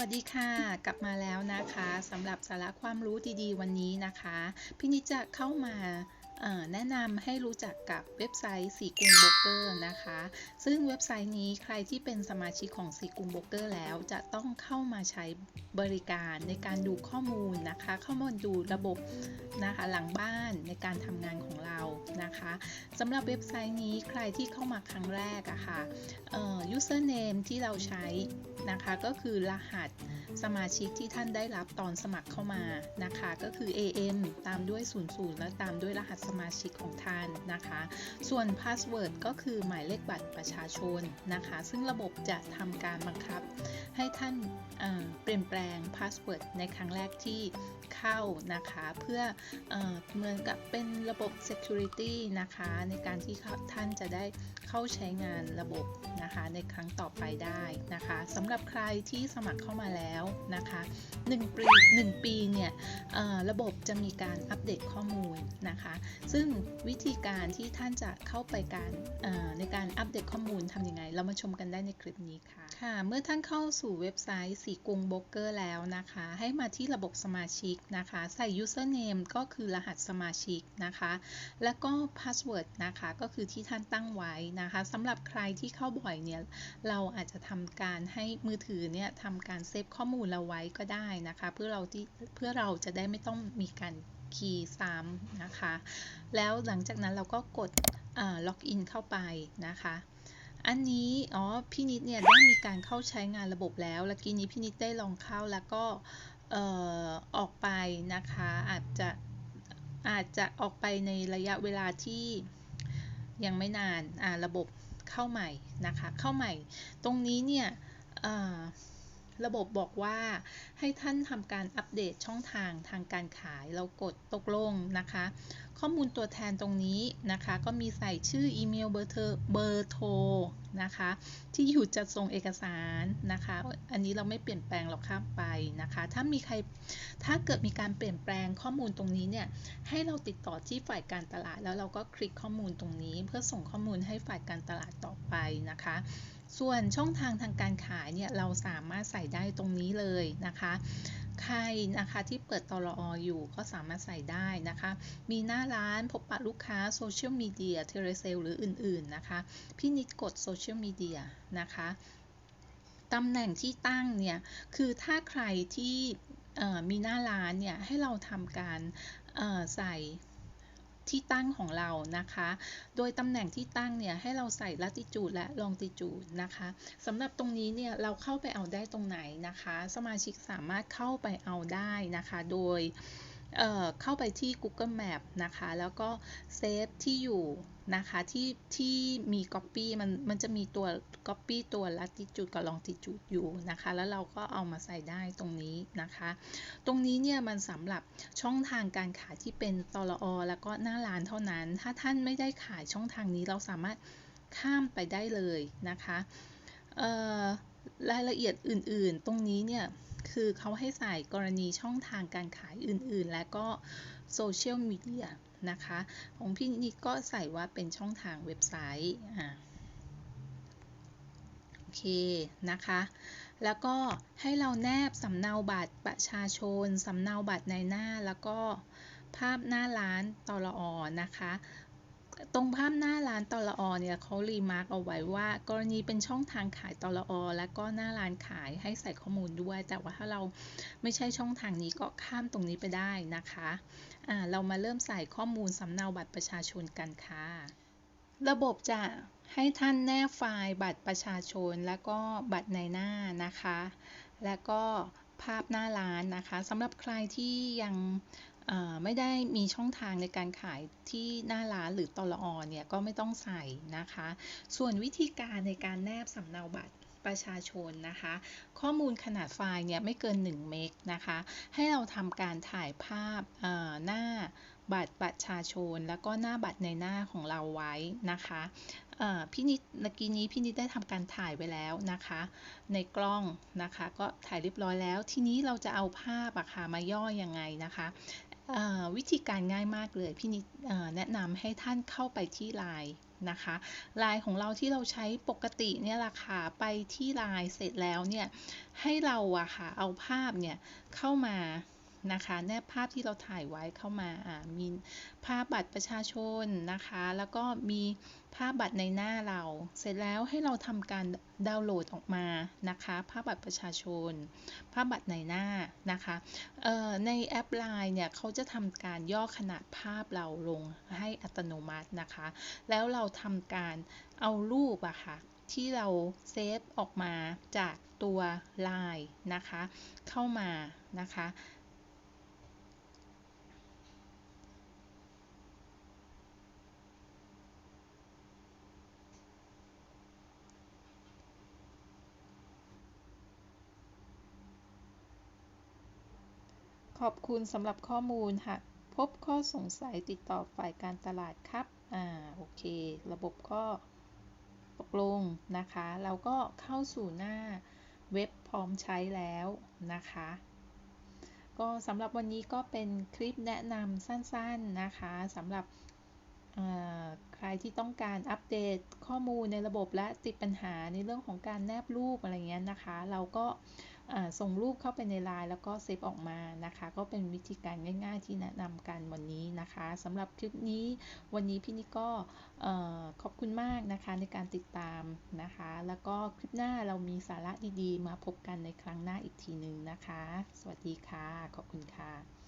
วัสดีค่ะ กลับมาแล้วนะคะสำหรับสาระความรู้ดีๆ วันนี้นะคะพี่นิจจะเข้ามาแนะนำให้รู้จักกับเว็บไซต์สีกุงโบกเกอร์นะคะ ซึ่งเว็บไซต์นี้ใครที่เป็นสมาชิกของสีกุงโบกเกอร์แล้วจะต้องเข้ามาใช้บริการในการดูข้อมูลนะคะเข้ามาดูระบบนะคะหลังบ้านในการทำงานของเรานะคะสำหรับเว็บไซต์นี้ใครที่เข้ามาครั้งแรกอะค่ะเอ่อ username ที่เราใช้ นะคะ ก็คือรหัสสมาชิกที่ท่านได้รับตอนสมัครเข้ามานะคะ ก็คือ AM ตามด้วย 00 และตามด้วยรหัสสมาชิกของท่านนะคะ ส่วน Password ก็คือหมายเลขบัตรประชาชนนะคะ ซึ่งระบบจะทำการบังคับ ให้ท่านเเปลี่ยนแปลง Password ในครั้งแรกที่เข้านะคะ เพื่อเอเหมือนกับเป็นระบบ Security นะคะ ในการที่ท่านจะได้ เข้าใช้งานระบบนะคะในครั้งต่อไปได้นะคะสำหรับใครที่สมัครเข้ามาแล้วนะคะ1ปี1ปีเนี่ยเอ่อระบบจะมีการอัปเดตข้อมูลนะคะซึ่งวิธีการที่ท่านจะเข้าไปการในการอัปเดตข้อมูลทำยังไง เรามาชมกันได้ในคลิปนี้ค่ะค่ะ เมื่อท่านเข้าสู่เว็บไซต์สีกุงโบกเกอร์แล้วนะคะ ให้มาที่ระบบสมาชิกนะคะ ใส่ username ก็คือรหัสสมาชิกนะคะ แล้วก็ password นะคะก็คือที่ท่านตั้งไว้นะคะสำหรับใครที่เข้าบ่อยเนี่ยเราอาจจะทำการให้มือถือเนี่ยทำการเซฟข้อมูลเราไว้ก็ได้นะคะ เพื่อเราที่เพื่อเราจะได้ไม่ต้องมีการคีย์ซ้ำนะคะ แล้วหลังจากนั้นเราก็กดล็อกอินเข้าไปนะคะอันนี้ อ๋อ พี่นิดเนี่ยได้มีการเข้าใช้งานระบบแล้วแล้วกี้นี้พี่นิดได้ลองเข้าแล้วก็ออกไปนะคะ อาจจะอาจจะออกไปในระยะเวลาที่ ยังไม่นาน อ่า ระบบเข้าใหม่นะคะ เข้าใหม่ ตรงนี้เนี่ยอ่า ระบบบอกว่าให้ท่านทำการอัปเดตช่องทางทางการขาย เรากดตกลงนะคะ ข้อมูลตัวแทนตรงนี้นะคะ ก็มีใส่ชื่ออีเมลเบอร์เทอเบอร์โทรนะคะ ที่อยู่จัดส่งเอกสารนะคะ อันนี้เราไม่เปลี่ยนแปลงเราข้ามไปนะคะ ถ้ามีใครถ้าเกิดมีการเปลี่ยนแปลงข้อมูลตรงนี้เนี่ยให้เราติดต่อที่ฝ่ายการตลาด แล้วเราก็คลิกข้อมูลตรงนี้ เพื่อส่งข้อมูลให้ฝ่ายการตลาดต่อไปนะคะ ส่วนช่องทางทางการขายเนี่ยเราสามารถใส่ได้ตรงนี้เลยนะคะ ใครนะคะที่เปิดตลออยู่ก็สามารถใส่ได้นะคะ มีหน้าร้านพบปะลูกค้าโซเชียลมีเดียเทเลเซลหรืออื่นๆนะคะ พี่นิดกดโซเชียลมีเดียนะคะตำแหน่งที่ตั้งเนี่ย คือถ้าใครที่มีหน้าร้านเนี่ย ให้เราทำการใส่ ที่ตั้งของเรานะคะ โดยตำแหน่งที่ตั้งเนี่ยให้เราใส่ latitude และ longitude นะคะสำหรับตรงนี้เนี่ยเราเข้าไปเอาได้ตรงไหนนะคะ สมาชิกสามารถเข้าไปเอาได้นะคะ โดยเเข้าไปที่ Google Map นะคะ แล้วก็เซฟที่อยู่ นะคะที่ที่มี Copy มันมันจะมีตัว Copy ตัว Latitude กับ Longitude อยู่นะคะ แล้วเราก็เอามาใส่ได้ตรงนี้นะคะ ตรงนี้เนี่ยมันสำหรับช่องทางการขายที่เป็นตลอแล้วก็หน้าร้านเท่านั้น ถ้าท่านไม่ได้ขายช่องทางนี้เราสามารถข้ามไปได้เลยนะคะรายละเอียดอื่นๆ ตรงนี้เนี่ยคือเขาให้ใส่กรณีช่องทางการขายอื่นๆ และก็โซเชียลมีเดีย นะคะ ของพี่นิดก็ใส่ว่าเป็นช่องทางเว็บไซต์อ่าโอเคนะคะ แล้วก็ให้เราแนบสำเนาบัตรประชาชนสำเนาบัตรในหน้าแล้วก็ภาพหน้าร้านตลอนะคะ ตรงภาพหน้าร้านตลอเนี่ยเขารีมาร์กเอาไว้ว่า กรณีเป็นช่องทางขายตลอและก็หน้าร้านขายให้ใส่ข้อมูลด้วย แต่ว่าถ้าเราไม่ใช่ช่องทางนี้ก็ข้ามตรงนี้ไปได้นะคะะเรามาเริ่มใส่ข้อมูลสำเนาบัตรประชาชนกันค่ะ ระบบจะให้ท่านแนบไฟล์บัตรประชาชน แล้วก็บัตรในหน้านะคะ แล้วก็ภาพหน้าร้านนะคะสำหรับใครที่ยัง ไม่ได้มีช่องทางในการขายที่หน้าร้านหรือตลอเนี่ยก็ไม่ต้องใส่นะคะ ส่วนวิธีการในการแนบสำเนาบัตรประชาชนนะคะ ข้อมูลขนาดไฟล์เนี่ยไม่เกิน 1 เมกนะคะ ให้เราทำการถ่ายภาพหน้าบัตรประชาชน แล้วก็หน้าบัตรในหน้าของเราไว้นะคะพี่นิดเมื่อกี้นี้พี่นิดได้ทำการถ่ายไว้แล้วนะคะ ในกล้องนะคะ ก็ถ่ายเรียบร้อยแล้ว ทีนี้เราจะเอาภาพอะค่ะมาย่อยังไงนะคะ วิธีการง่ายมากเลยพี่นิดแนะนำให้ท่านเข้าไปที่ไลน์นะคะไลน์ของเราที่เราใช้ปกติเนี่ยแหละค่ะไปที่ไลน์เสร็จแล้วเนี่ยให้เราอะค่ะเอาภาพเนี่ยเข้ามา นะคะแนบภาพที่เราถ่ายไว้เข้ามาอ่ามีภาพบัตรประชาชนนะคะ แล้วก็มีภาพบัตรในหน้าเรา เสร็จแล้วให้เราทำการดาวน์โหลดออกมานะคะ ภาพบัตรประชาชน ภาพบัตรในหน้านะคะในแอป Line เนี่ยเขาจะทำการย่อขนาดภาพเราลงให้อัตโนมัตินะคะ แล้วเราทำการเอารูปอะค่ะที่เราเซฟออกมาจากตัว Line นะคะ เข้ามานะคะ ขอบคุณสำหรับข้อมูลหากพบข้อสงสัยติดต่อฝ่ายการตลาดครับ อ่า โอเค ระบบก็ตกลงนะคะ เราก็เข้าสู่หน้าเว็บพร้อมใช้แล้วนะคะ ก็สำหรับวันนี้ก็เป็นคลิปแนะนำสั้นๆนะคะสำหรับใครที่ต้องการอัปเดตข้อมูลในระบบและติดปัญหาในเรื่องของการแนบรูปอะไรเงี้ยนะคะ เราก็ ส่งรูปเข้าไปในไลน์แล้วก็เซฟออกมานะคะ ก็เป็นวิธีการง่าย ๆ ที่แนะนำกันวันนี้นะคะสำหรับคลิปนี้วันนี้พี่นิก็ขอบคุณมากนะคะในการติดตามนะคะ แล้วก็คลิปหน้าเรามีสาระดีๆ มาพบกันในครั้งหน้าอีกทีหนึ่งนะคะ สวัสดีค่ะ ขอบคุณค่ะ